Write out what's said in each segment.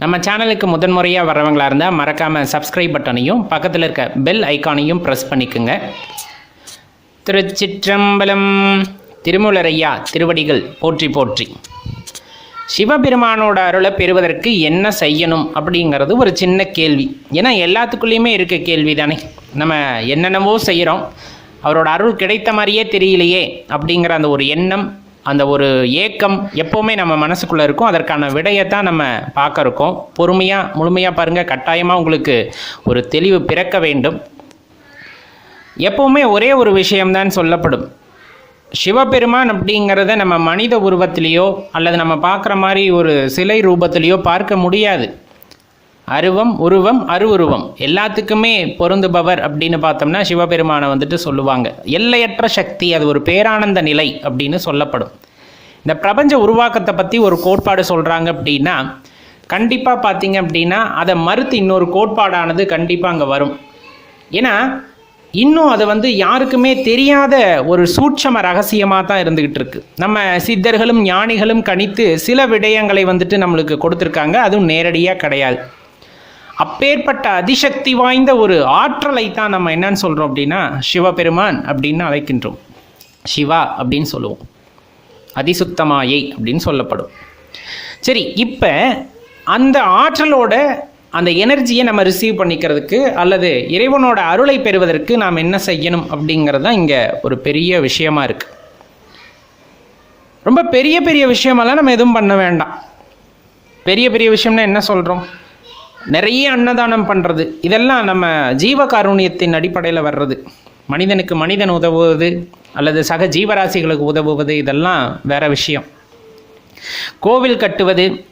நம்ம சேனலுக்கு முதன்முறையாக வரவங்களாக இருந்தால் மறக்காமல் சப்ஸ்கிரைப் பட்டனையும் பக்கத்தில் இருக்க பெல் ஐக்கானையும் ப்ரெஸ் பண்ணிக்கோங்க. திருச்சிற்றம்பலம் திருமூலரையா திருவடிகள் போற்றி போற்றி. சிவபெருமானோட அருளை பெறுவதற்கு என்ன செய்யணும் அப்படிங்கிறது ஒரு சின்ன கேள்வி. ஏன்னா எல்லாத்துக்குள்ளேயுமே இருக்க கேள்வி தானே நம்ம என்னென்னவோ செய்கிறோம் அவரோட அருள் கிடைத்த மாதிரியே தெரியலையே அப்படிங்கிற அந்த ஒரு எண்ணம் அந்த ஒரு ஏக்கம் எப்போவுமே நம்ம மனசுக்குள்ளே இருக்கும். அதற்கான விடையை தான் நம்ம பார்க்க இருக்கோம். பொறுமையாக முழுமையாக பாருங்கள் கட்டாயமாக உங்களுக்கு ஒரு தெளிவு பிறக்க வேண்டும். எப்போவுமே ஒரே ஒரு விஷயம்தான் சொல்லப்படும். சிவபெருமான் அப்படிங்கிறத நம்ம மனித உருவத்திலேயோ அல்லது நம்ம பார்க்குற மாதிரி ஒரு சிலை ரூபத்திலேயோ பார்க்க முடியாது. அருவம் உருவம் அருவுருவம். எல்லாத்துக்குமே பொருந்துபவர் அப்படின்னு பார்த்தோம்னா சிவபெருமானை வந்துட்டு சொல்லுவாங்க. எல்லையற்ற சக்தி அது ஒரு பேரானந்த நிலை அப்படின்னு சொல்லப்படும். இந்த பிரபஞ்ச உருவாக்கத்தை பற்றி ஒரு கோட்பாடு சொல்கிறாங்க அப்படின்னா கண்டிப்பாக பார்த்தீங்க அப்படின்னா அதை மறுத்து இன்னொரு கோட்பாடானது கண்டிப்பாக அங்கே வரும். ஏன்னா இன்னும் அது வந்து யாருக்குமே தெரியாத ஒரு சூட்சம ரகசியமாக தான் இருந்துக்கிட்டு இருக்கு. நம்ம சித்தர்களும் ஞானிகளும் கணித்து சில விடயங்களை வந்துட்டு நம்மளுக்கு கொடுத்துருக்காங்க. அதுவும் நேரடியாக கிடையாது. அப்பேற்பட்ட அதிசக்தி வாய்ந்த ஒரு ஆற்றலை தான் நம்ம என்னன்னு சொல்கிறோம் அப்படின்னா சிவபெருமான் அப்படின்னு அழைக்கின்றோம். சிவா அப்படின்னு சொல்லுவோம். அதிசுத்தமாயை அப்படின்னு சொல்லப்படும். சரி இப்போ அந்த ஆற்றலோட அந்த எனர்ஜியை நம்ம ரிசீவ் பண்ணிக்கிறதுக்கு அல்லது இறைவனோட அருளை பெறுவதற்கு நாம் என்ன செய்யணும் அப்படிங்கிறது தான் இங்கே ஒரு பெரிய விஷயமா இருக்கு. ரொம்ப பெரிய பெரிய விஷயமெல்லாம் நம்ம எதுவும் பண்ண வேண்டாம். பெரிய பெரிய விஷயம்னா என்ன சொல்கிறோம் நிறைய அன்னதானம் பண்ணுறது இதெல்லாம் நம்ம ஜீவகாருண்யத்தின் அடிப்படையில் வர்றது. மனிதனுக்கு மனிதன் உதவுவது அல்லது சக ஜீவராசிகளுக்கு உதவுவது இதெல்லாம் வேற விஷயம். கோவில் கட்டுவது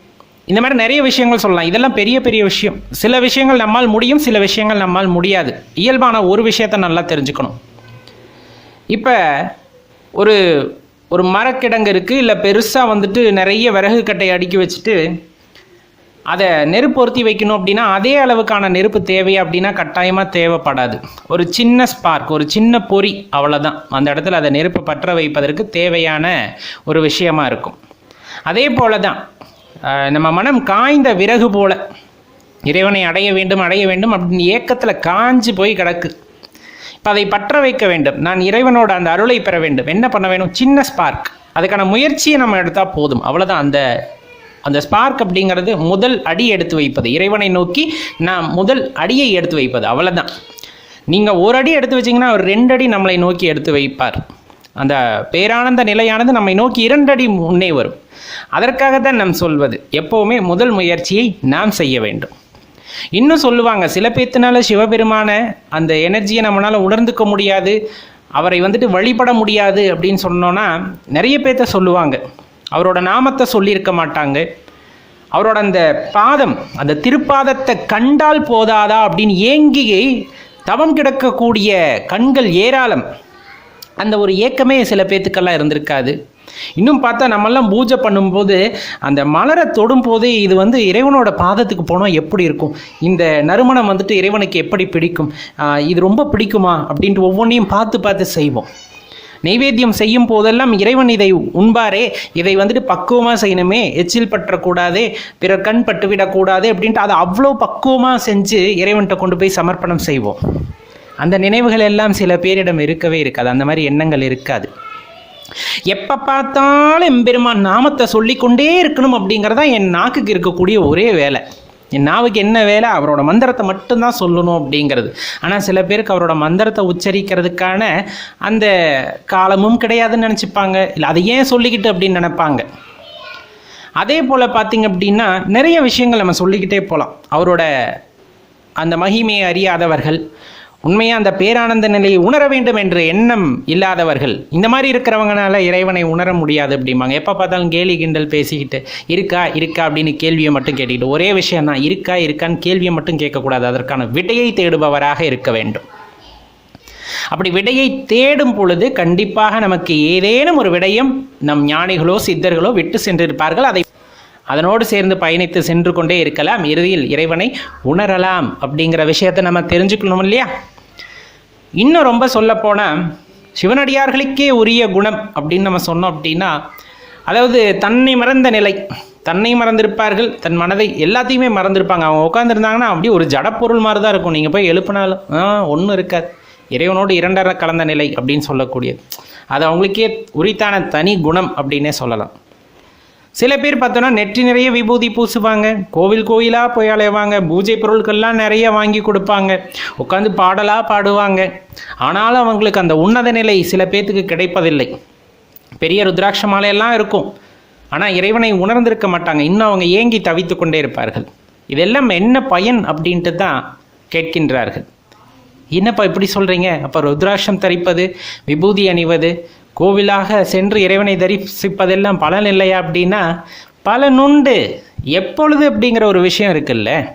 இந்த மாதிரி நிறைய விஷயங்கள் சொல்லலாம். இதெல்லாம் பெரிய பெரிய விஷயம். சில விஷயங்கள் நம்மால் முடியும் சில விஷயங்கள் நம்மால் முடியாது. இயல்பான ஒரு விஷயத்தை நல்லா தெரிஞ்சுக்கணும். இப்போ ஒரு ஒரு மரக்கிடங்கு இருக்குது இல்லை பெருசாக வந்துட்டு நிறைய விறகு கட்டையை அடுக்கி வச்சுட்டு அதை நெருப்பொருத்தி வைக்கணும் அப்படின்னா அதே அளவுக்கான நெருப்பு தேவை அப்படின்னா கட்டாயமாக தேவைப்படாது. ஒரு சின்ன ஸ்பார்க் ஒரு சின்ன பொறி அவ்வளோதான் அந்த இடத்துல அதை நெருப்பு பற்ற வைப்பதற்கு தேவையான ஒரு விஷயமா இருக்கும். அதே போல தான் நம்ம மனம் காய்ந்த விறகு போல இறைவனை அடைய வேண்டும் அடைய வேண்டும் அப்படின்னு ஏக்கத்தில் காஞ்சு போய் கிடக்கு. இப்போ அதை பற்ற வைக்க வேண்டும். நான் இறைவனோட அந்த அருளை பெற வேண்டும். என்ன பண்ண வேணும்? சின்ன ஸ்பார்க் அதுக்கான முயற்சியை நம்ம எடுத்தால் போதும். அவ்வளோதான் அந்த அந்த ஸ்பார்க் அப்படிங்கிறது முதல் அடி எடுத்து வைப்பது. இறைவனை நோக்கி நான் முதல் அடியை எடுத்து வைப்பது. அவ்வளோதான் நீங்கள் ஒரு அடி எடுத்து வச்சிங்கன்னா அவர் ரெண்டு அடி நம்மளை நோக்கி எடுத்து வைப்பார். அந்த பேரானந்த நிலையானது நம்மை நோக்கி இரண்டு அடி முன்னே வரும். அதற்காகத்தான் நாம் சொல்வது எப்போவுமே முதல் முயற்சியை நாம் செய்ய வேண்டும். இன்னும் சொல்லுவாங்க சில பேத்தினால சிவபெருமான அந்த எனர்ஜியை நம்மளால் உணர்ந்துக்க முடியாது. அவரை வந்துட்டு வழிபட முடியாது அப்படின்னு சொன்னோன்னா நிறைய பேர்த்த சொல்லுவாங்க. அவரோட நாமத்தை சொல்லியிருக்க மாட்டாங்க. அவரோட அந்த பாதம் அந்த திருப்பாதத்தை கண்டால் போதாதா அப்படின்னு ஏங்கி தவம் கிடக்கக்கூடிய கண்கள் ஏராளம். அந்த ஒரு ஏக்கமே சில பேத்துக்கெல்லாம் இருந்திருக்காது. இன்னும் பார்த்தா நம்மெல்லாம் பூஜை பண்ணும்போது அந்த மலரை தொடும்போதே இது வந்து இறைவனோட பாதத்துக்கு போனால் எப்படி இருக்கும்? இந்த நறுமணம் வந்துட்டு இறைவனுக்கு எப்படி பிடிக்கும்? இது ரொம்ப பிடிக்குமா? அப்படின்ட்டு ஒவ்வொன்றையும் பார்த்து பார்த்து செய்வோம். நைவேத்தியம் செய்யும் போதெல்லாம் இறைவன் இதை உண்பாரே. இதை வந்துட்டு பக்குவமாக செய்யணுமே. எச்சில் பற்றக்கூடாதே பிறர் கண் பட்டுவிடக்கூடாது அப்படின்ட்டு அதை அவ்வளோ பக்குவமாக செஞ்சு இறைவன்கிட்ட கொண்டு போய் சமர்ப்பணம் செய்வோம். அந்த நினைவுகள் எல்லாம் சில பேரிடம் இருக்கவே இருக்காது. அந்த மாதிரி எண்ணங்கள் இருக்காது. எப்போ பார்த்தாலும் எம்பெருமான் நாமத்தை சொல்லிக்கொண்டே இருக்கணும் அப்படிங்கிறதா என் நாக்குக்கு இருக்கக்கூடிய ஒரே வேலை. என் நாவுக்கு என்ன வேலை? அவரோட மந்திரத்தை மட்டும்தான் சொல்லணும் அப்படிங்கிறது. ஆனால் சில பேருக்கு அவரோட மந்திரத்தை உச்சரிக்கிறதுக்கான அந்த காலமும் கிடையாதுன்னு நினச்சிப்பாங்க. இல்லை அதை ஏன் சொல்லிக்கிட்டு அப்படின்னு நினைப்பாங்க. அதே போல் பார்த்தீங்க அப்படின்னா நிறைய விஷயங்கள் நம்ம சொல்லிக்கிட்டே போகலாம் அவரோட அந்த மகிமையை அறியாதவர்கள் உண்மையாக அந்த பேரானந்த நிலையை உணர வேண்டும் என்ற எண்ணம் இல்லாதவர்கள். இந்த மாதிரி இருக்கிறவங்கனால இறைவனை உணர முடியாது அப்படிம்பாங்க. எப்போ பார்த்தாலும் கேலி கிண்டல் பேசிக்கிட்டு இருக்கா இருக்கா? அப்படின்னு கேள்வியை மட்டும் கேட்டுக்கிட்டு ஒரே விஷயம் தான் இருக்கா இருக்கான்னு கேள்வியை மட்டும் கேட்கக்கூடாது. அதற்கான விடையை தேடுபவராக இருக்க வேண்டும். அப்படி விடையை தேடும் பொழுது கண்டிப்பாக நமக்கு ஏதேனும் ஒரு விடயம் நம் ஞானிகளோ சித்தர்களோ விட்டு சென்றிருப்பார்கள். அதை அதனோடு சேர்ந்து பயணித்து சென்று கொண்டே இருக்கலாம். இறுதியில் இறைவனை உணரலாம் அப்படிங்கிற விஷயத்தை நம்ம தெரிஞ்சுக்கணும் இல்லையா? இன்னும் ரொம்ப சொல்லப்போனால் சிவனடியார்களுக்கே உரிய குணம் அப்படின்னு நம்ம சொன்னோம் அப்படின்னா அதாவது தன்னை மறந்த நிலை தன்னை மறந்திருப்பார்கள் தன் மனதை எல்லாத்தையுமே மறந்திருப்பாங்க. அவங்க உட்காந்துருந்தாங்கன்னா அப்படியே ஒரு ஜடப்பொருள் மாதிரி தான் இருக்கும். நீங்கள் போய் எழுப்பினாலும் ஆ ஒன்றும் இருக்காது. இறைவனோடு இரண்டரை கலந்த நிலை அப்படின்னு சொல்லக்கூடியது. அது அவங்களுக்கே உரித்தான தனி குணம் அப்படின்னே சொல்லலாம். சில பேர் பார்த்தோன்னா நெற்றி நிறைய விபூதி பூசுவாங்க. கோவில் கோயிலாக போய் அலைவாங்க. பூஜை பொருட்கள்லாம் நிறைய வாங்கி கொடுப்பாங்க. உட்காந்து பாடலாக பாடுவாங்க. ஆனாலும் அவங்களுக்கு அந்த உன்னத நிலை சில பேர்த்துக்கு கிடைப்பதில்லை. பெரிய ருத்ராட்ச மாலையெல்லாம் இருக்கும். ஆனால் இறைவனை உணர்ந்திருக்க மாட்டாங்க. இன்னும் அவங்க ஏங்கி தவித்து கொண்டே இருப்பார்கள். இதெல்லாம் என்ன பயன் அப்படின்ட்டு தான் கேட்கின்றார்கள். என்னப்பா இப்படி சொல்கிறீங்க அப்போ ருத்ராட்சம் தரிப்பது விபூதி அணிவது கோவிலாக சென்று இறைவனை தரிசிப்பதெல்லாம் பலன் இல்லையா அப்படின்னா பலனுண்டு எப்பொழுது அப்படிங்கிற ஒரு விஷயம் இருக்குல்ல?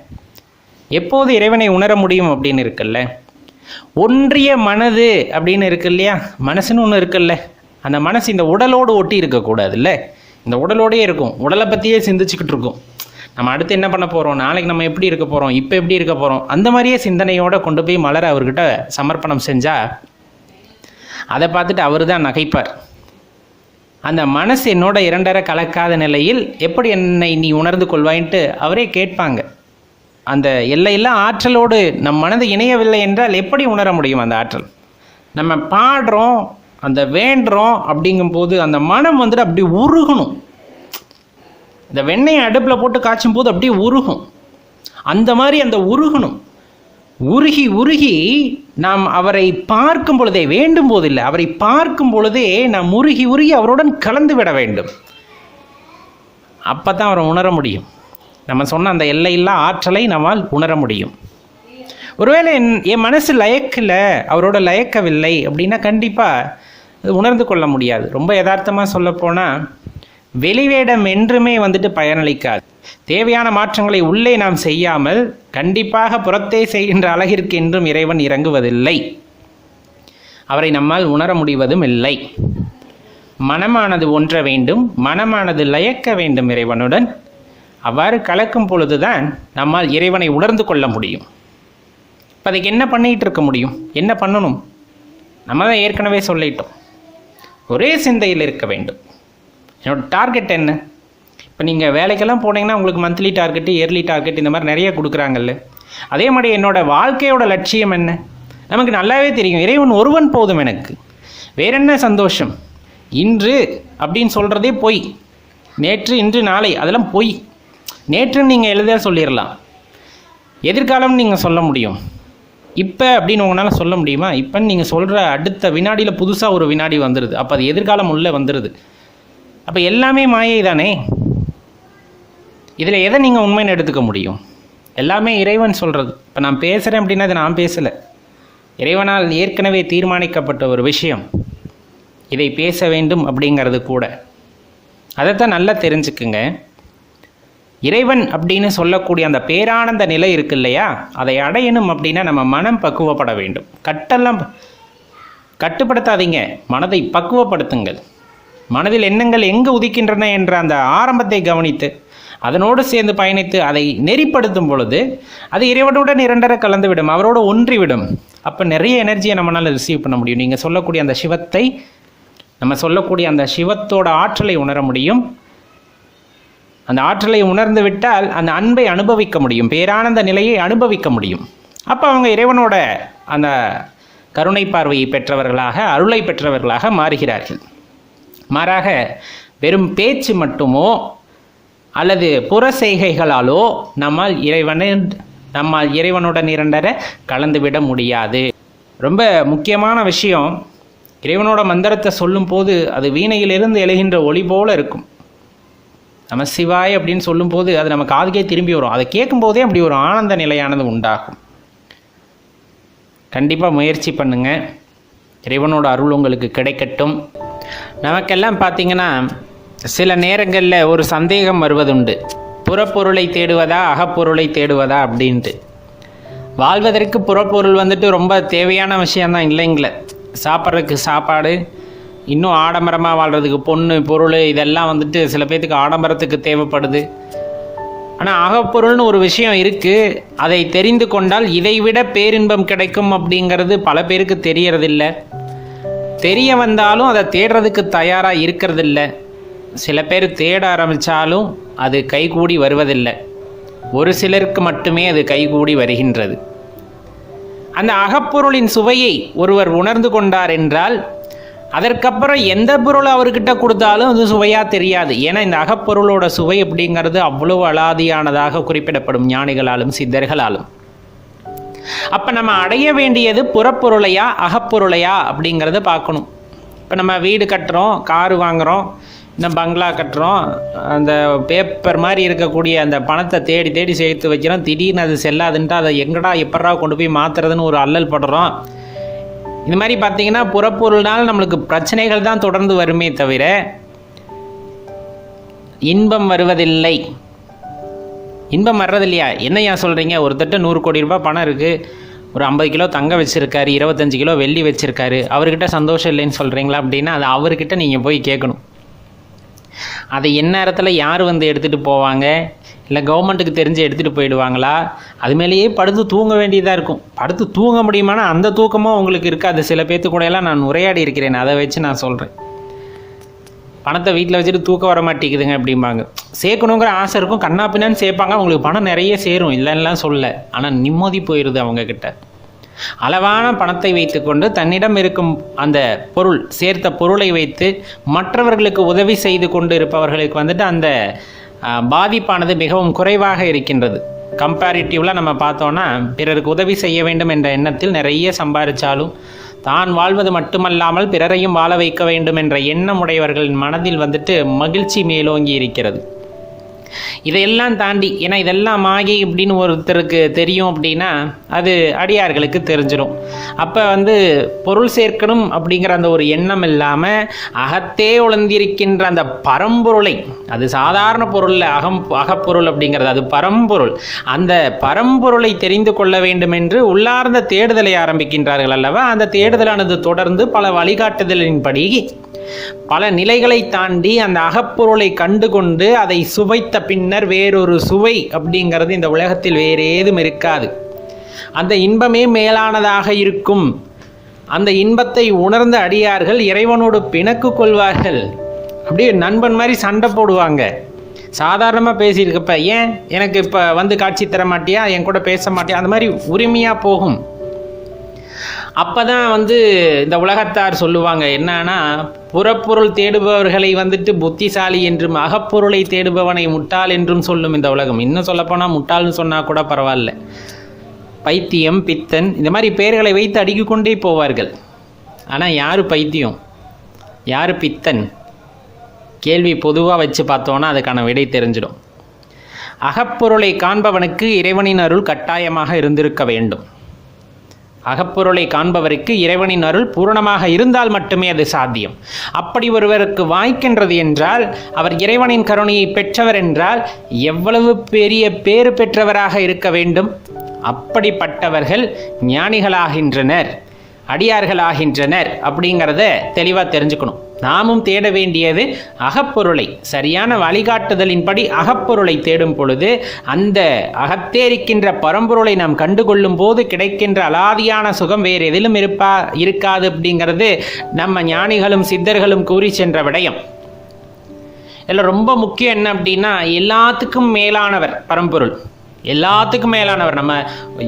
எப்போது இறைவனை உணர முடியும் அப்படின்னு இருக்குல்ல? ஒன்றிய மனது அப்படின்னு இருக்கு இல்லையா மனசுன்னு ஒன்று இருக்குல்ல. அந்த மனசு இந்த உடலோடு ஒட்டி இருக்கக்கூடாதுல்ல? இந்த உடலோடயே இருக்கும். உடலை பற்றியே சிந்திச்சுக்கிட்டு இருக்கும். நம்ம அடுத்து என்ன பண்ண போகிறோம் நாளைக்கு நம்ம எப்படி இருக்க போகிறோம் இப்போ எப்படி இருக்க போகிறோம் அந்த மாதிரியே சிந்தனையோடு கொண்டு போய் மலர் அவர்கிட்ட சமர்ப்பணம் செஞ்சால் அதை பார்த்துட்டு அவர் தான் நகைப்பார். அந்த மனசு என்னோட இரண்டரை கலக்காத நிலையில் எப்படி என்னை நீ உணர்ந்து கொள்வாயின்ட்டு அவரே கேட்பாங்க. அந்த எல்லையெல்லாம் ஆற்றலோடு நம் மனது இணையவில்லை என்றால் எப்படி உணர முடியும் அந்த ஆற்றல்? நம்ம பாடுறோம் அந்த வேண்டுறோம் அப்படிங்கும்போது அந்த மனம் வந்துட்டு அப்படி உருகணும். இந்த வெண்ணெயை அடுப்பில் போட்டு காய்ச்சும் போது அப்படியே உருகும். அந்த மாதிரி அந்த உருகணும். உருகி உருகி நாம் அவரை பார்க்கும் பொழுதே வேண்டும் போதில்லை அவரை பார்க்கும் பொழுதே நாம் உருகி உருகி அவருடன் கலந்து விட வேண்டும். அப்போ தான் அவரை உணர முடியும். நம்ம சொன்ன அந்த எல்லையில்லா ஆற்றலை நம்மால் உணர முடியும். ஒருவேளை என் என் மனசு லயக்கல அவரோட லயக்கவில்லை அப்படின்னா கண்டிப்பாக அது உணர்ந்து கொள்ள முடியாது. ரொம்ப யதார்த்தமாக சொல்லப்போனால் வெளிவேடம் என்றுமே வந்துட்டு பயனளிக்காது. தேவையான மாற்றங்களை உள்ளே நாம் செய்யாமல் கண்டிப்பாக புறத்தே செய்கின்ற அழகிற்கு என்றும் இறைவன் இறங்குவதில்லை. அவரை நம்மால் உணர முடிவதும் இல்லை. மனமானது ஒன்ற வேண்டும் மனமானது லயக்க வேண்டும் இறைவனுடன். அவ்வாறு கலக்கும் பொழுதுதான் நம்மால் இறைவனை உணர்ந்து கொள்ள முடியும். இப்போ அதுக்கு என்ன பண்ணிகிட்டு இருக்க முடியும்? என்ன பண்ணணும்? நம்ம தான் ஏற்கனவே சொல்லிட்டோம். ஒரே சிந்தையில் இருக்க வேண்டும். என்னோட டார்கெட் என்ன? இப்போ நீங்கள் வேலைக்கெல்லாம் போனீங்கன்னா உங்களுக்கு மந்த்லி டார்கெட்டு இயர்லி டார்கெட் இந்த மாதிரி நிறைய கொடுக்குறாங்கல்ல. அதே மாதிரி என்னோடய வாழ்க்கையோட லட்சியம் என்ன? நமக்கு நல்லாவே தெரியும். இறைவன் ஒருவன் போதும் எனக்கு. வேற என்ன சந்தோஷம்? இன்று அப்படின்னு சொல்கிறதே பொய். நேற்று இன்று நாளை அதெல்லாம் பொய். நேற்றுன்னு நீங்கள் எளிதாக சொல்லிடலாம். எதிர்காலம் நீங்கள் சொல்ல முடியும். இப்போ அப்படின்னு உங்களால் சொல்ல முடியுமா? இப்போன்னு நீங்கள் சொல்கிற அடுத்த வினாடியில் புதுசாக ஒரு வினாடி வந்துடுது அப்போ அது எதிர்காலம் உள்ளே வந்துடுது அப்போ எல்லாமே மாயை தானே இதில் எதை நீங்கள் உண்மைன்னு எடுத்துக்க முடியும்? எல்லாமே இறைவன் சொல்கிறது இப்போ நான் பேசுகிறேன் அப்படின்னா அது நான் பேசலை. இறைவனால் ஏற்கனவே தீர்மானிக்கப்பட்ட ஒரு விஷயம். இதை பேச வேண்டும் அப்படிங்கிறது கூட. அதைத்தான் நல்லா தெரிஞ்சுக்குங்க. இறைவன் அப்படின்னு சொல்லக்கூடிய அந்த பேரானந்த நிலை இருக்கு இல்லையா? அதை அடையணும் அப்படின்னா நம்ம மனம் பக்குவப்பட வேண்டும். கட்டெல்லாம் கட்டுப்படுத்தாதீங்க. மனதை பக்குவப்படுத்துங்கள். மனதில் எண்ணங்கள் எங்கு உதிக்கின்றன என்ற அந்த ஆரம்பத்தை கவனித்து அதனோடு சேர்ந்து பயணித்து அதை நெறிப்படுத்தும் பொழுது அது இறைவனுடன் இரண்டரை கலந்துவிடும் அவரோடு ஒன்றிவிடும். அப்போ நிறைய எனர்ஜியை நம்மளால் ரிசீவ் பண்ண முடியும். நீங்கள் சொல்லக்கூடிய அந்த சிவத்தை நம்ம சொல்லக்கூடிய அந்த சிவத்தோட ஆற்றலை உணர முடியும். அந்த ஆற்றலை உணர்ந்து விட்டால் அந்த அன்பை அனுபவிக்க முடியும். பேரானந்த நிலையை அனுபவிக்க முடியும். அப்போ அவங்க இறைவனோட அந்த கருணை பார்வையை பெற்றவர்களாக அருளை பெற்றவர்களாக மாறுகிறார்கள். மாறாக வெறும் பேச்சு மட்டுமோ அல்லது புற செய்கைகளாலோ நம்மால் இறைவனை நம்மால் இறைவனுடன் இரண்டர கலந்துவிட முடியாது. ரொம்ப முக்கியமான விஷயம் இறைவனோட மந்திரத்தை சொல்லும்போது அது வீணையிலிருந்து எழுகின்ற ஒளி போல இருக்கும். நம சிவாய் அப்படின்னு சொல்லும்போது அது நம்ம காதுக்கே திரும்பி வரும். அதை கேட்கும்போதே அப்படி ஒரு ஆனந்த நிலையானது உண்டாகும். கண்டிப்பாக முயற்சி பண்ணுங்கள் இறைவனோட அருள் உங்களுக்கு கிடைக்கட்டும். நமக்கெல்லாம் பார்த்தீங்கன்னா சில நேரங்களில் ஒரு சந்தேகம் வருவதுண்டு. புறப்பொருளை தேடுவதா அகப்பொருளை தேடுவதா அப்படின்ட்டு. வாழ்வதற்கு புறப்பொருள் வந்துட்டு ரொம்ப தேவையான விஷயந்தான் இல்லைங்களே. சாப்பிட்றதுக்கு சாப்பாடு இன்னும் ஆடம்பரமாக வாழ்கிறதுக்கு பொண்ணு பொருள் இதெல்லாம் வந்துட்டு சில பேர்த்துக்கு ஆடம்பரத்துக்கு தேவைப்படுது. ஆனால் அகப்பொருள்னு ஒரு விஷயம் இருக்குது அதை தெரிந்து கொண்டால் இதைவிட பேரின்பம் கிடைக்கும் அப்படிங்கிறது பல பேருக்கு தெரியறதில்லை. தெரிய வந்தாலும் அதை தேடுறதுக்கு தயாராக இருக்கிறதில்ல. சில பேர் தேட ஆரம்பித்தாலும் அது கைகூடி வருவதில்லை. ஒரு சிலருக்கு மட்டுமே அது கைகூடி வருகின்றது. அந்த அகப்பொருளின் சுவையை ஒருவர் உணர்ந்து கொண்டார் என்றால் அதற்கப்புறம் எந்த பொருள் அவர்கிட்ட கொடுத்தாலும் அது சுவையாக தெரியாது. ஏன்னா இந்த அகப்பொருளோட சுவை அப்படிங்கிறது அவ்வளவு அலாதியானதாக குறிப்பிடப்படும் ஞானிகளாலும் சித்தர்களாலும். அப்போ நம்ம அடைய வேண்டியது புறப்பொருளையா அகப்பொருளையா அப்படிங்கிறத பார்க்கணும். இப்போ நம்ம வீடு கட்டுறோம் காரு வாங்குகிறோம் இன்னும் பங்களா கட்டுறோம் அந்த பேப்பர் மாதிரி இருக்கக்கூடிய அந்த பணத்தை தேடி தேடி சேர்த்து வைக்கிறோம். திடீர்னு அது செல்லாதுன்ட்டு அதை எங்கடா எப்படா கொண்டு போய் மாற்றுறதுன்னு ஒரு அல்லல் படுறோம். இது மாதிரி பார்த்தீங்கன்னா புறப்பொருள்னால் நம்மளுக்கு பிரச்சனைகள் தான் தொடர்ந்து வருமே தவிர இன்பம் வருவதில்லை. இன்பம் வர்றது இல்லையா என்னையா சொல்கிறீங்க ஒருத்தட்ட நூறு கோடி ரூபாய் பணம் இருக்குது ஒரு ஐம்பது கிலோ தங்கம் வச்சுருக்காரு இருபத்தஞ்சு கிலோ வெள்ளி வச்சுருக்காரு. அவர்கிட்ட சந்தோஷம் இல்லைன்னு சொல்கிறீங்களா அப்படின்னா அது அவர்கிட்ட நீங்கள் போய் கேட்கணும். அதை எந்நேரத்தில் யார் வந்து எடுத்துகிட்டு போவாங்க? இல்லை கவர்மெண்ட்டுக்கு தெரிஞ்சு எடுத்துகிட்டு போயிடுவாங்களா? அது மேலேயே படுத்து தூங்க வேண்டியதாக இருக்கும். படுத்து தூங்க முடியுமானா அந்த தூக்கமும் உங்களுக்கு இருக்காது. சில பேர்த்து கூட எல்லாம் நான் உரையாடி இருக்கிறேன். அதை வச்சு நான் சொல்கிறேன் பணத்தை வீட்டில் வச்சுட்டு தூக்கம் வர மாட்டேங்குதுங்க அப்படிம்பாங்க. சேர்க்கணுங்கிற ஆசை இருக்கும். கண்ணா பின்னான்னு சேர்ப்பாங்க. அவங்களுக்கு பணம் நிறைய சேரும். இல்லைன்னுலாம் சொல்ல. ஆனால் நிம்மதி போயிடுது அவங்கக்கிட்ட அளவான பணத்தை வைத்துக்கொண்டு தன்னிடம் இருக்கும் அந்த பொருள் சேர்த்த பொருளை வைத்து மற்றவர்களுக்கு உதவி செய்து கொண்டு இருப்பவர்களுக்கு வந்துட்டு அந்த பாதிப்பானது மிகவும் குறைவாக இருக்கின்றது. கம்பேரிட்டிவ்ல நம்ம பார்த்தோன்னா பிறருக்கு உதவி செய்ய வேண்டும் என்ற எண்ணத்தில் நிறைய சம்பாதிச்சாலும் தான் வாழ்வது மட்டுமல்லாமல் பிறரையும் வாழ வைக்க வேண்டும் என்ற எண்ணம் உடையவர்களின் மனதில் வந்துட்டு மகிழ்ச்சி மேலோங்கி இருக்கிறது. இதையெல்லாம் தாண்டி ஏன்னா இதெல்லாம் ஆகி இப்படின்னு ஒருத்தருக்கு தெரியும் அப்படின்னா அது அடியார்களுக்கு தெரிஞ்சிடும் அப்போ வந்து பொருள் சேர்க்கணும் அப்படிங்கிற அந்த ஒரு எண்ணம் இல்லாமல் அகத்தே உழந்திருக்கின்ற அந்த பரம்பொருளை அது சாதாரண பொருளில் அகம் அகப்பொருள் அப்படிங்கிறது அது பரம்பொருள். அந்த பரம்பொருளை தெரிந்து கொள்ள வேண்டும் என்று உள்ளார்ந்த தேடுதலை ஆரம்பிக்கின்றார்கள் அல்லவா? அந்த தேடுதலானது தொடர்ந்து பல வழிகாட்டுதலின்படி பல நிலைகளை தாண்டி அந்த அகப்பொருளை கண்டுகொண்டு அதை சுவைத்த பின்னர் வேறொரு சுவை அப்படிங்கிறது இந்த உலகத்தில் வேறு ஏதும் இருக்காது. அந்த இன்பமே மேலானதாக இருக்கும். அந்த இன்பத்தை உணர்ந்த அடியார்கள் இறைவனோடு பிணக்கு கொள்வார்கள். அப்படியே நண்பன் மாதிரி சண்டை போடுவாங்க. சாதாரணமாக பேசியிருக்கப்ப ஏன்? எனக்கு இப்போ வந்து காட்சி தர மாட்டியா? என் கூட பேச மாட்டியா? அந்த மாதிரி உரிமையாக போகும். அப்போ தான் வந்து இந்த உலகத்தார் சொல்லுவாங்க என்னன்னா புறப்பொருள் தேடுபவர்களை வந்துட்டு புத்திசாலி என்றும் அகப்பொருளை தேடுபவனை முட்டாள் என்றும் சொல்லும் இந்த உலகம். இன்னும் சொல்லப்போனால் முட்டாள்னு சொன்னால் கூட பரவாயில்ல. பைத்தியம் பித்தன் இந்த மாதிரி பெயர்களை வைத்து அடுக்கிக் கொண்டே போவார்கள். ஆனால் யார் பைத்தியம்? யார் பித்தன்? கேள்வி பொதுவாக வச்சு பார்த்தோன்னா அதுக்கான விடை தெரிஞ்சிடும். அகப்பொருளை காண்பவனுக்கு இறைவனின் அருள் கட்டாயமாக இருந்திருக்க வேண்டும். அகப்பொருளை காண்பவருக்கு இறைவனின் அருள் பூரணமாக இருந்தால் மட்டுமே அது சாத்தியம். அப்படி ஒருவருக்கு வாய்க்கின்றது என்றால் அவர் இறைவனின் கருணையை பெற்றவர் என்றால் எவ்வளவு பெரிய பேறு பெற்றவராக இருக்க வேண்டும்? அப்படிப்பட்டவர்கள் ஞானிகளாகின்றனர் அடியார்களாகின்றனர் அப்படிங்கிறத தெளிவாக தெரிஞ்சுக்கணும். நாமும் தேட வேண்டியது அகப்பொருளை. சரியான வழிகாட்டுதலின்படி அகப்பொருளை தேடும் பொழுது அந்த அகத்தேரிக்கின்ற பரம்பொருளை நாம் கண்டுகொள்ளும் போது கிடைக்கின்ற அலாதியான சுகம் வேறு எதிலும் இருப்பா இருக்காது அப்படிங்கிறது நம்ம ஞானிகளும் சித்தர்களும் கூறி சென்ற விடயம். இதில் ரொம்ப முக்கியம் என்ன அப்படின்னா எல்லாத்துக்கும் மேலானவர் பரம்பொருள். எல்லாத்துக்கும் மேலானவர். நம்ம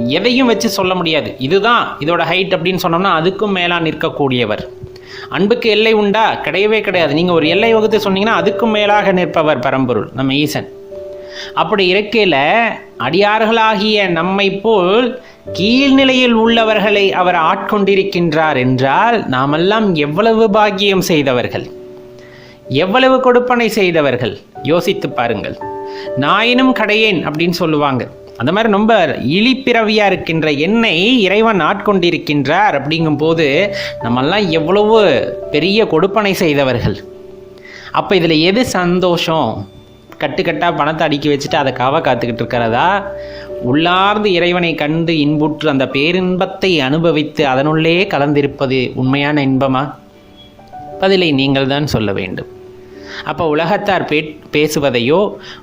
எதையும் வச்சு சொல்ல முடியாது. இதுதான் இதோட ஹைட் அப்படின்னு சொன்னோம்னா அதுக்கும் மேலாக நிற்கக்கூடியவர். அன்புக்கு எல்லை உண்டா? கிடையவே கிடையாது. நீங்கள் ஒரு எல்லை வகுத்து சொன்னீங்கன்னா அதுக்கும் மேலாக நிற்பவர் பரம்பொருள் நம்ம ஈசன். அப்படி இருக்கையில் அடியார்களாகிய நம்மை போல் கீழ்நிலையில் உள்ளவர்களை அவர் ஆட்கொண்டிருக்கின்றார் என்றால் நாமெல்லாம் எவ்வளவு பாக்கியம் செய்தவர்கள்? எவ்வளவு கொடுப்பனை செய்தவர்கள்? யோசித்து பாருங்கள். நாயினும் கடையேன் அப்படின்னு சொல்லுவாங்க. அந்த மாதிரி ரொம்ப இழிப்பிறவியா இருக்கின்ற என்னை இறைவன் ஆட்கொண்டிருக்கின்றார் அப்படிங்கும்போது நம்மெல்லாம் எவ்வளவு பெரிய கொடுப்பனை செய்தவர்கள். அப்போ இதில் எது சந்தோஷம்? கட்டுக்கட்டாக பணத்தை அடுக்கி வச்சுட்டு அதை காவ காத்துக்கிட்டு இருக்கிறதா? உள்ளார்ந்து இறைவனை கண்டு இன்புற்று அந்த பேரின்பத்தை அனுபவித்து அதனுள்ளே கலந்திருப்பது உண்மையான இன்பமா? பதிலை நீங்கள் தான் சொல்ல வேண்டும். அப்போ உலகத்தார் பே பேசுவதையோ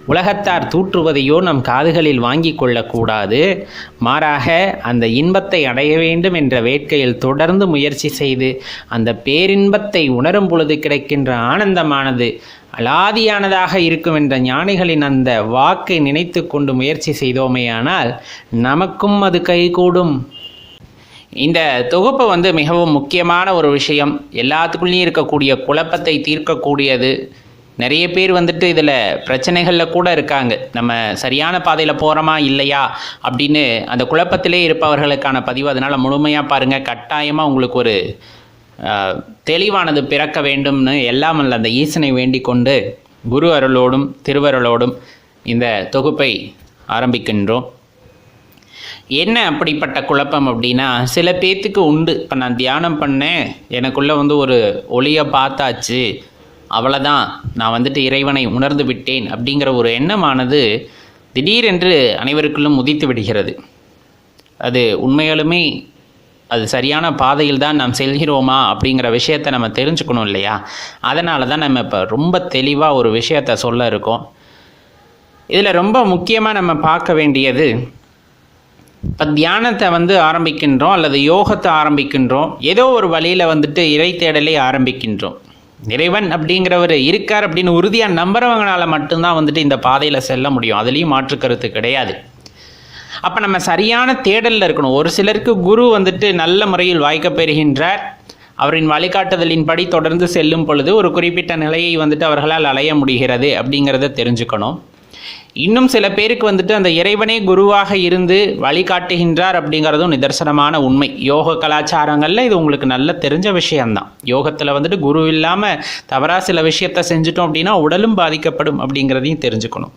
உலகத்தார் தூற்றுவதையோ நம் காதுகளில் வாங்கி கொள்ளக்கூடாது. மாறாக அந்த இன்பத்தை அடைய வேண்டும் என்ற வேட்கையில் தொடர்ந்து முயற்சி செய்து அந்த பேரின்பத்தை உணரும் பொழுது கிடைக்கின்ற ஆனந்தமானது அலாதியானதாக இருக்கும் என்ற ஞானிகளின் அந்த வாக்கை நினைத்து கொண்டு முயற்சி செய்தோமேயானால் நமக்கும் அது கைகூடும். இந்த தொகுப்பு வந்து மிகவும் முக்கியமான ஒரு விஷயம். எல்லாத்துக்குள்ளேயும் இருக்கக்கூடிய குழப்பத்தை தீர்க்கக்கூடியது. நிறைய பேர் வந்துட்டு இதில் பிரச்சனைகளில் கூட இருக்காங்க. நம்ம சரியான பாதையில் போகிறோமா இல்லையா அப்படின்னு அந்த குழப்பத்திலே இருப்பவர்களுக்கான பதிவு அதனால் முழுமையாக பாருங்கள் கட்டாயமாக உங்களுக்கு ஒரு தெளிவானது பிறக்க வேண்டும்னு எல்லாம் அல்ல. அந்த ஈசனை வேண்டிக் கொண்டு குரு அருளோடும் திருவருளோடும் இந்த தொகுப்பை ஆரம்பிக்கின்றோம். என்ன அப்படிப்பட்ட குழப்பம் அப்படின்னா சில பேர்த்துக்கு உண்டு. இப்போ நான் தியானம் பண்ணேன். எனக்குள்ளே வந்து ஒரு ஒளியை பார்த்தாச்சு. அவ்வளோதான் நான் வந்துட்டு இறைவனை உணர்ந்து விட்டேன் அப்படிங்கிற ஒரு எண்ணமானது திடீரென்று அனைவருக்குள்ளும் உதித்து விடுகிறது. அது உண்மையாலுமே அது சரியான பாதையில் தான் நாம் செல்கிறோமா அப்படிங்கிற விஷயத்தை நம்ம தெரிஞ்சுக்கணும் இல்லையா? அதனால தான் நம்ம இப்போ ரொம்ப தெளிவாக ஒரு விஷயத்தை சொல்ல இருக்கோம். இதில் ரொம்ப முக்கியமாக நம்ம பார்க்க வேண்டியது இப்போ தியானத்தை வந்து ஆரம்பிக்கின்றோம் அல்லது யோகத்தை ஆரம்பிக்கின்றோம். ஏதோ ஒரு வழியில் வந்துட்டு இறை தேடலை ஆரம்பிக்கின்றோம். இறைவன் அப்படிங்கிறவர் இருக்கார் அப்படின்னு உறுதியாக நம்புறவங்களால மட்டும்தான் வந்துட்டு இந்த பாதையில் செல்ல முடியும். அதுலேயும் மாற்று கருத்து கிடையாது. அப்போ நம்ம சரியான தேடலில் இருக்கணும். ஒரு சிலருக்கு குரு வந்துட்டு நல்ல முறையில் வாய்க்கப் பெறுகின்றார். அவரின் வழிகாட்டுதலின்படி தொடர்ந்து செல்லும் பொழுது ஒரு குறிப்பிட்ட நிலையை வந்துட்டு அவர்களால் அலைய முடிகிறது அப்படிங்கிறத தெரிஞ்சுக்கணும். இன்னும் சில பேருக்கு வந்துட்டு அந்த இறைவனே குருவாக இருந்து வழிகாட்டுகின்றார் அப்படிங்கிறதும் நிதர்சனமான உண்மை. யோக கலாச்சாரங்களில் இது உங்களுக்கு நல்ல தெரிஞ்ச விஷயம்தான். யோகத்தில் வந்துட்டு குரு இல்லாமல் தவறாக சில விஷயத்தை செஞ்சுட்டோம் அப்படின்னா உடலும் பாதிக்கப்படும் அப்படிங்கிறதையும் தெரிஞ்சுக்கணும்.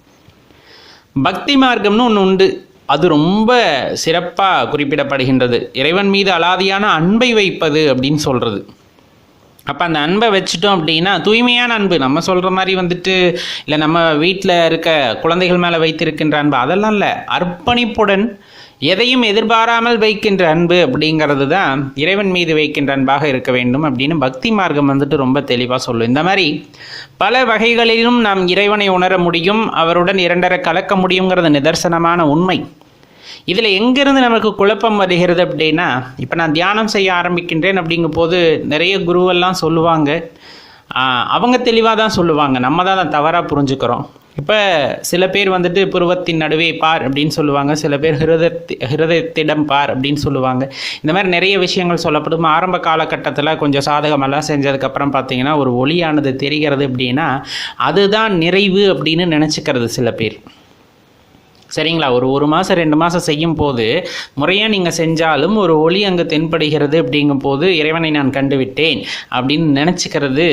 பக்தி மார்க்கம்னு ஒன்று உண்டு. அது ரொம்ப சிறப்பாக குறிப்பிடப்படுகின்றது. இறைவன் மீது அலாதியான அன்பை வைப்பது அப்படின்னு சொல்கிறது அப்போ அந்த அன்பை வச்சுட்டோம் அப்படின்னா தூய்மையான அன்பு நம்ம சொல்கிற மாதிரி வந்துட்டு இல்லை நம்ம வீட்டில் இருக்க குழந்தைகள் மேலே வைத்திருக்கின்ற அன்பு அதெல்லாம் இல்லை. அர்ப்பணிப்புடன் எதையும் எதிர்பாராமல் வைக்கின்ற அன்பு அப்படிங்கிறது தான் இறைவன் மீது வைக்கின்ற அன்பாக இருக்க வேண்டும் அப்படின்னு பக்தி மார்க்கம் வந்துட்டு ரொம்ப தெளிவாக சொல்லும். இந்த மாதிரி பல வகைகளிலும் நாம் இறைவனை உணர முடியும் அவருடன் இரண்டரை கலக்க முடியுங்கிறது நிதர்சனமான உண்மை. இதில் எங்கேருந்து நமக்கு குழப்பம் வருகிறது அப்படின்னா இப்போ நான் தியானம் செய்ய ஆரம்பிக்கின்றேன் அப்படிங்கும் போது நிறைய குருவெல்லாம் சொல்லுவாங்க. அவங்க தெளிவாக தான் சொல்லுவாங்க. நம்ம தான் அதை தவறாக புரிஞ்சுக்கிறோம். இப்போ சில பேர் வந்துட்டு புருவத்தின் நடுவே பார் அப்படின்னு சொல்லுவாங்க. சில பேர் ஹிருதத்தி ஹிருதத்திடம் பார் அப்படின்னு சொல்லுவாங்க. இந்த மாதிரி நிறைய விஷயங்கள் சொல்லப்படும். ஆரம்ப காலகட்டத்தில் கொஞ்சம் சாதகமெல்லாம் செஞ்சதுக்கப்புறம் பார்த்தீங்கன்னா ஒரு ஒளியானது தெரிகிறது அப்படின்னா அதுதான் நிறைவு அப்படின்னு நினச்சிக்கிறது சில பேர். சரிங்களா? ஒரு ஒரு மாதம் ரெண்டு மாதம் செய்யும் போது முறையாக நீங்கள் செஞ்சாலும் ஒரு ஒளி அங்கே தென்படுகிறது அப்படிங்கும் போது இறைவனை நான் கண்டுவிட்டேன் அப்படின்னு நினச்சிக்கிறது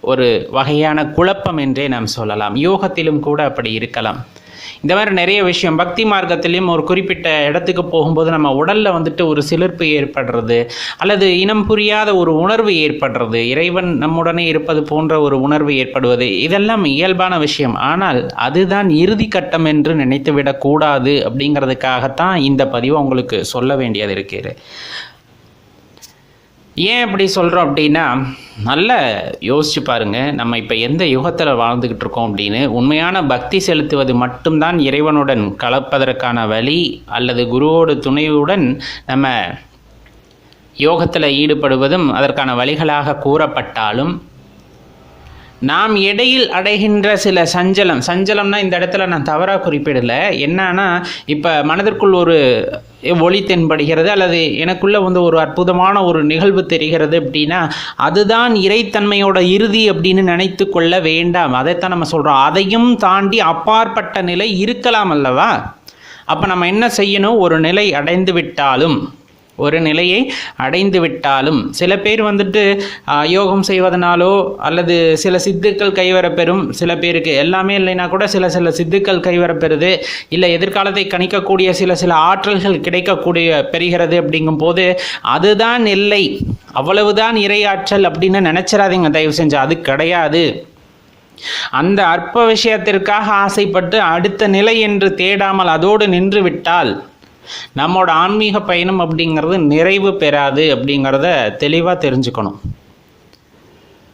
ஒரு வகையான குழப்பம் என்றே நாம் சொல்லலாம். யோகத்திலும் கூட அப்படி இருக்கலாம். இந்த மாதிரி நிறைய விஷயம். பக்தி மார்க்கத்திலையும் ஒரு குறிப்பிட்ட இடத்துக்கு போகும்போது நம்ம உடலில் வந்துட்டு ஒரு சிலிர்ப்பு ஏற்படுறது அல்லது இனம் புரியாத ஒரு உணர்வு ஏற்படுறது இறைவன் நம்முடனே இருப்பது போன்ற ஒரு உணர்வு ஏற்படுவது இதெல்லாம் இயல்பான விஷயம். ஆனால் அதுதான் இறுதி கட்டம் என்று நினைத்து விடக்கூடாது அப்படிங்கிறதுக்காகத்தான் இந்த பதிவை உங்களுக்கு சொல்ல வேண்டியது இருக்கிறது. ஏன் இப்படி சொல்கிறோம் அப்படின்னா நல்ல யோசிச்சு பாருங்கள் நம்ம இப்போ எந்த யுகத்தில் வாழ்ந்துக்கிட்டு இருக்கோம் அப்படின்னு உண்மையான பக்தி செலுத்துவது மட்டும்தான் இறைவனுடன் கலப்பதற்கான வழி அல்லது குருவோட துணையுடன் நம்ம யோகத்தில் ஈடுபடுவதும் அதற்கான வழிகளாக கூறப்பட்டாலும் நாம் இடையில் அடைகின்ற சில சஞ்சலம் சஞ்சலம்னா இந்த இடத்துல நான் தவறாக குறிப்பிடல. என்னன்னா இப்போ மனதிற்குள் ஒரு ஒளி தென்படுகிறது அல்லது எனக்குள்ளே வந்து ஒரு அற்புதமான ஒரு நிகழ்வு தெரிகிறது அப்படின்னா அதுதான் இறைத்தன்மையோட இறுதி அப்படின்னு நினைத்து கொள்ள வேண்டாம். அதைத்தான் நம்ம சொல்கிறோம் அதையும் தாண்டி அப்பாற்பட்ட நிலை இருக்கலாம் அல்லவா? அப்போ நம்ம என்ன செய்யணும்? ஒரு நிலை அடைந்து விட்டாலும். ஒரு நிலையை அடைந்து விட்டாலும் சில பேர் வந்துட்டு யோகம் செய்வதனாலோ அல்லது சில சித்துக்கள் கைவரப்பெறும். சில பேருக்கு எல்லாமே இல்லைன்னா கூட சில சில சித்துக்கள் கைவரப்பெறுது. இல்லை எதிர்காலத்தை கணிக்கக்கூடிய சில சில ஆற்றல்கள் கிடைக்கக்கூடிய பெறுகிறது அப்படிங்கும் போது அதுதான் இல்லை. அவ்வளவுதான் இறையாற்றல் அப்படின்னு நினச்சிடாதீங்க தயவு செஞ்சு அது கிடையாது. அந்த அற்ப விஷயத்திற்காக ஆசைப்பட்டு அடுத்த நிலை என்று தேடாமல் அதோடு நின்று விட்டால் நம்மோட ஆன்மீக பயணம் அப்படிங்கிறது நிறைவு பெறாது அப்படிங்கிறத தெளிவாக தெரிஞ்சுக்கணும்.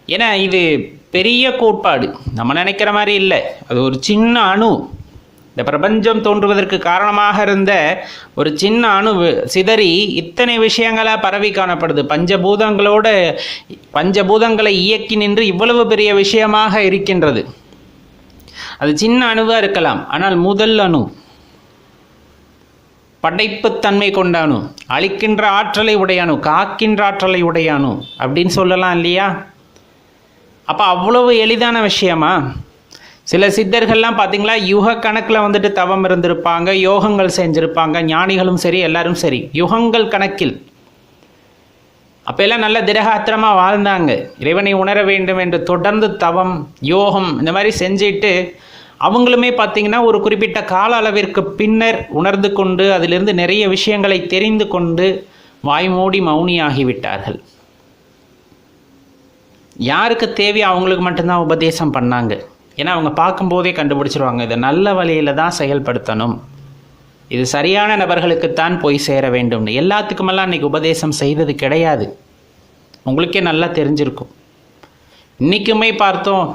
ஏன்னா இது பெரிய கோட்பாடு. நம்ம நினைக்கிற மாதிரி இல்லை. அது ஒரு சின்ன அணு. இந்த பிரபஞ்சம் தோன்றுவதற்கு காரணமாக இருந்த ஒரு சின்ன அணு சிதறி இத்தனை விஷயங்களாக பரவி காணப்படுது. பஞ்சபூதங்களோட பஞ்சபூதங்களை இயக்கி நின்று இவ்வளவு பெரிய விஷயமாக இருக்கின்றது. அது சின்ன அணுவாக இருக்கலாம். ஆனால் முதல் அணு. படைப்புத்தன்மை கொண்ட அழிக்கின்ற ஆற்றலை உடையானு? காக்கின்ற ஆற்றலை உடையானு? அப்படின்னு சொல்லலாம் இல்லையா? அப்போ அவ்வளவு எளிதான விஷயமா? சில சித்தர்கள்லாம் பார்த்தீங்களா யுக கணக்கில் வந்துட்டு தவம் இருந்திருப்பாங்க யோகங்கள் செஞ்சுருப்பாங்க ஞானிகளும் சரி எல்லாரும் சரி. யுகங்கள் கணக்கில். அப்போ எல்லாம் நல்ல திரகாத்திரமாக வாழ்ந்தாங்க. இறைவனை உணர வேண்டும் என்று தொடர்ந்து தவம் யோகம் இந்த மாதிரி செஞ்சுட்டு அவங்களுமே பார்த்திங்கன்னா ஒரு குறிப்பிட்ட கால அளவிற்கு பின்னர் உணர்ந்து கொண்டு அதிலிருந்து நிறைய விஷயங்களை தெரிந்து கொண்டு வாய்மூடி மௌனியாகிவிட்டார்கள். யாருக்கு தேவையோ அவங்களுக்கு மட்டும்தான் உபதேசம் பண்ணாங்க. ஏன்னா அவங்க பார்க்கும்போதே கண்டுபிடிச்சிருவாங்க இதை நல்ல வழியில் தான் செயல்படுத்தணும். இது சரியான நபர்களுக்குத்தான் போய் சேர வேண்டும்னு. எல்லாத்துக்குமெல்லாம் அன்றைக்கி உபதேசம் செய்தது கிடையாது. உங்களுக்கே நல்லா தெரிஞ்சிருக்கும். இன்றைக்குமே பார்த்தோம்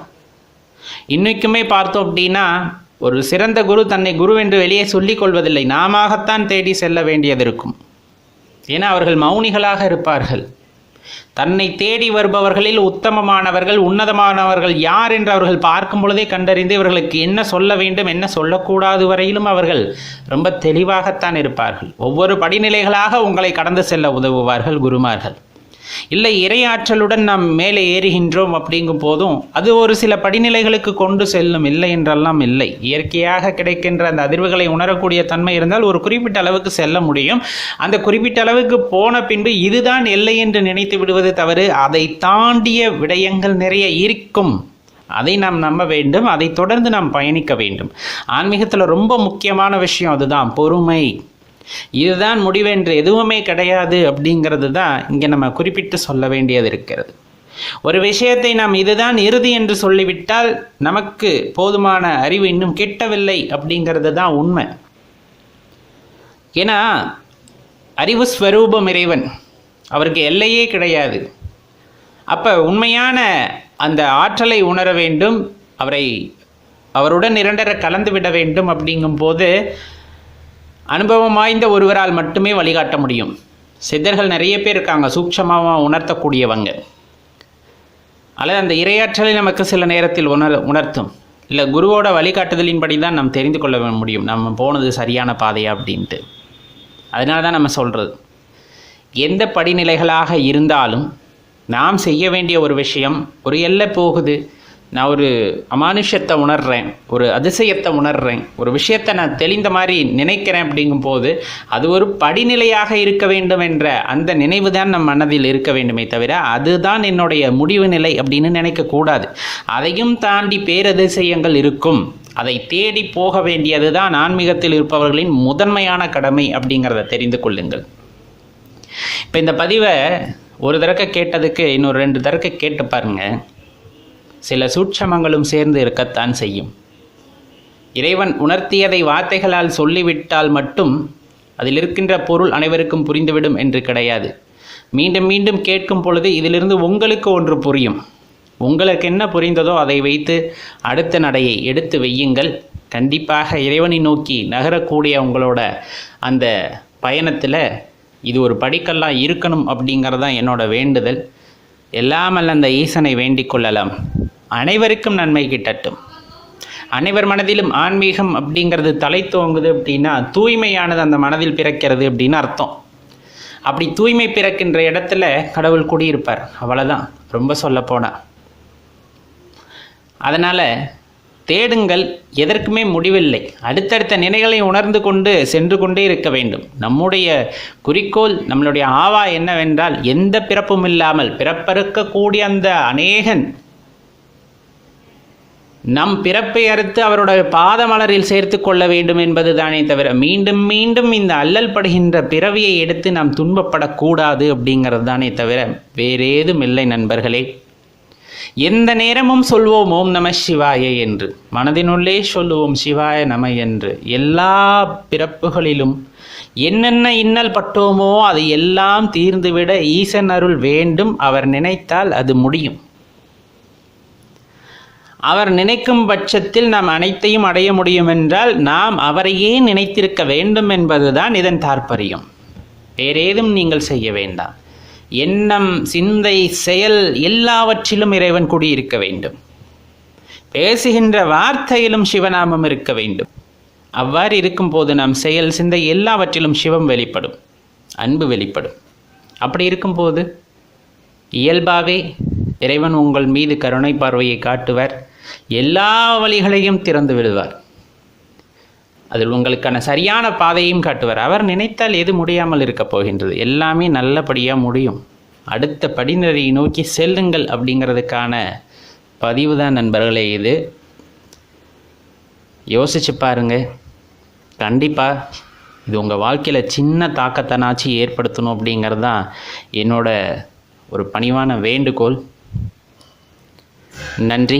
இன்னைக்குமே பார்த்தோம் அப்படின்னா ஒரு சிறந்த குரு தன்னை குரு என்று வெளியே சொல்லிக் கொள்வதில்லை. நாமத்தான் தேடி செல்ல வேண்டியது இருக்கும். ஏன்னா அவர்கள் மௌனிகளாக இருப்பார்கள். தன்னை தேடி வருபவர்களில் உத்தமமானவர்கள் உன்னதமானவர்கள் யார் என்று அவர்கள் பார்க்கும் பொழுதே கண்டறிந்து இவர்களுக்கு என்ன சொல்ல வேண்டும் என்ன சொல்லக்கூடாது வரையிலும் அவர்கள் ரொம்ப தெளிவாகத்தான் இருப்பார்கள். ஒவ்வொரு படிநிலைகளாக உங்களை கடந்து செல்ல உதவுவார்கள் குருமார்கள். இல்லை இறையாற்றலுடன் நாம் மேலே ஏறுகின்றோம் அப்படிங்கும் போதும் அது ஒரு சில படிநிலைகளுக்கு கொண்டு செல்லும் இல்லை என்றெல்லாம் இல்லை. இயற்கையாக கிடைக்கின்ற அந்த அதிர்வுகளை உணரக்கூடிய தன்மை இருந்தால் ஒரு குறிப்பிட்ட அளவுக்கு செல்ல முடியும். அந்த குறிப்பிட்ட அளவுக்கு போன பின்பு இதுதான் இல்லை என்று நினைத்து விடுவது தவறு. அதை தாண்டிய விடயங்கள் நிறைய இருக்கும். அதை நாம் நம்ப வேண்டும். அதை தொடர்ந்து நாம் பயணிக்க வேண்டும். ஆன்மீகத்தில் ரொம்ப முக்கியமான விஷயம் அதுதான் பொறுமை. இதுதான் முடிவென்று எதுவுமே கிடையாது அப்படிங்கிறது தான் இங்கே நம்ம குறிப்பிட்டு சொல்ல வேண்டியது இருக்கிறது. ஒரு விஷயத்தை நாம் இதுதான் இறுதி என்று சொல்லிவிட்டால் நமக்கு போதுமான அறிவு இன்னும் கிட்டவில்லை அப்படிங்கிறது தான் உண்மை. ஏன்னா அறிவு ஸ்வரூபம் இறைவன். அவருக்கு எல்லையே கிடையாது. அப்போ உண்மையான அந்த ஆற்றலை உணர வேண்டும் அவரை அவருடன் இரண்டரை கலந்து விட வேண்டும் அப்படிங்கும்போது அனுபவம் வாய்ந்த ஒருவரால் மட்டுமே வழிகாட்ட முடியும். சித்தர்கள் நிறைய பேர் இருக்காங்க சூட்சமாக உணர்த்தக்கூடியவங்க. அல்லது அந்த இரையாற்றலை நமக்கு சில நேரத்தில் உணர் உணர்த்தும். இல்லை குருவோட வழிகாட்டுதலின்படி தான் நாம் தெரிந்து கொள்ள முடியும். நம்ம போனது சரியான பாதையா அப்படின்ட்டு. அதனால தான் நம்ம சொல்கிறது எந்த படிநிலைகளாக இருந்தாலும் நாம் செய்ய வேண்டிய ஒரு விஷயம் ஒரு எல்லை போகுது. நான் ஒரு அமானுஷத்தை உணர்றேன் ஒரு அதிசயத்தை உணர்றேன் ஒரு விஷயத்தை நான் தெளிந்த மாதிரி நினைக்கிறேன் அப்படிங்கும்போது அது ஒரு படிநிலையாக இருக்க வேண்டும் என்ற அந்த நினைவு தான் நம் மனதில் இருக்க வேண்டுமே தவிர அதுதான் என்னுடைய முடிவு நிலை அப்படின்னு நினைக்கக்கூடாது அதையும் தாண்டி பேரதிசயங்கள் இருக்கும். அதை தேடி போக வேண்டியது தான் ஆன்மீகத்தில் இருப்பவர்களின் முதன்மையான கடமை அப்படிங்கிறத தெரிந்து கொள்ளுங்கள். இப்போ இந்த பதிவை ஒரு தடக்க கேட்டதுக்கு இன்னொரு ரெண்டு தடக்க கேட்டு பாருங்கள் சில சூட்சமங்களும் சேர்ந்து இருக்கத்தான் செய்யும். இறைவன் உணர்த்தியதை வார்த்தைகளால் சொல்லிவிட்டால் மட்டும் அதில் இருக்கின்ற பொருள் அனைவருக்கும் புரிந்துவிடும் என்று கிடையாது. மீண்டும் மீண்டும் கேட்கும் பொழுது இதிலிருந்து உங்களுக்கு ஒன்று புரியும். உங்களுக்கு என்ன புரிந்ததோ அதை வைத்து அடுத்த நடையை எடுத்து வையுங்கள். கண்டிப்பாக இறைவனை நோக்கி நகரக்கூடிய உங்களோட அந்த பயணத்தில் இது ஒரு படிக்கல்லாம் இருக்கணும் அப்படிங்கிறது தான் என்னோட வேண்டுதல். எல்லாமல் அந்த ஈசனை வேண்டிக் கொள்ளலாம். அனைவருக்கும் நன்மை கிட்டட்டும். அனைவர் மனதிலும் ஆன்மீகம் அப்படிங்கிறது தலை தோங்குது அப்படின்னா தூய்மையானது அந்த மனதில் பிறக்கிறது அப்படின்னு அர்த்தம். அப்படி தூய்மை பிறக்கின்ற இடத்துல கடவுள் குடியிருப்பார். அவ்வளோதான் ரொம்ப சொல்லப்போனால் அதனால் தேடுங்கள் எதற்குமே முடிவில்லை. அடுத்தடுத்த நிலைகளை உணர்ந்து கொண்டு சென்று கொண்டே இருக்க வேண்டும். நம்முடைய குறிக்கோள் நம்மளுடைய ஆவா என்னவென்றால் எந்த பிறப்பும் இல்லாமல் பிறப்பறுக்கக்கூடிய அந்த அநேகன் நம் பிறப்பை அறுத்து அவருடைய பாதமலரில் சேர்த்து கொள்ள வேண்டும் என்பது தானே தவிர மீண்டும் மீண்டும் இந்த அல்லல் படுகின்ற பிறவியை எடுத்து நாம் துன்பப்படக்கூடாது அப்படிங்கிறது தானே தவிர வேறேதும் இல்லை நண்பர்களே. எந்த நேரமும் சொல்வோம் ஓம் நம சிவாய என்று. மனதினுள்ளே சொல்லுவோம் சிவாய நம என்று. எல்லா பிறப்புகளிலும் என்னென்ன இன்னல் பட்டோமோ அது எல்லாம் தீர்ந்துவிட ஈசன் அருள் வேண்டும். அவர் நினைத்தால் அது முடியும். அவர் நினைக்கும் பட்சத்தில் நாம் அனைத்தையும் அடைய முடியும் என்றால் நாம் அவரையே நினைத்திருக்க வேண்டும் என்பதுதான் இதன் தாற்பயம். வேறேதும் நீங்கள் செய்ய வேண்டாம். எண்ணம் சிந்தை செயல் எல்லாவற்றிலும் இறைவன் குடியிருக்க வேண்டும். பேசுகின்ற வார்த்தையிலும் சிவநாமம் இருக்க வேண்டும். அவ்வாறு இருக்கும்போது நாம் செயல் சிந்தை எல்லாவற்றிலும் சிவம் வெளிப்படும். அன்பு வெளிப்படும். அப்படி இருக்கும்போது இயல்பாகவே இறைவன் உங்கள் மீது கருணை பார்வையை காட்டுவர். எல்லா வழிகளையும் திறந்து விடுவார். அதில் உங்களுக்கான சரியான பாதையும் காட்டுவார். அவர் நினைத்தால் எது முடியாமல் இருக்கப் போகின்றது. எல்லாமே நல்லபடியாக முடியும். அடுத்த படிநிலையை நோக்கி செல்லுங்கள் அப்படிங்கிறதுக்கான பதிவு தான் நண்பர்களே இது. யோசிச்சு பாருங்க. கண்டிப்பாக இது உங்கள் வாழ்க்கையில் சின்ன தாக்கத்தனாச்சு ஏற்படுத்தணும் அப்படிங்கிறது தான் என்னோட ஒரு பணிவான வேண்டுகோள். நன்றி.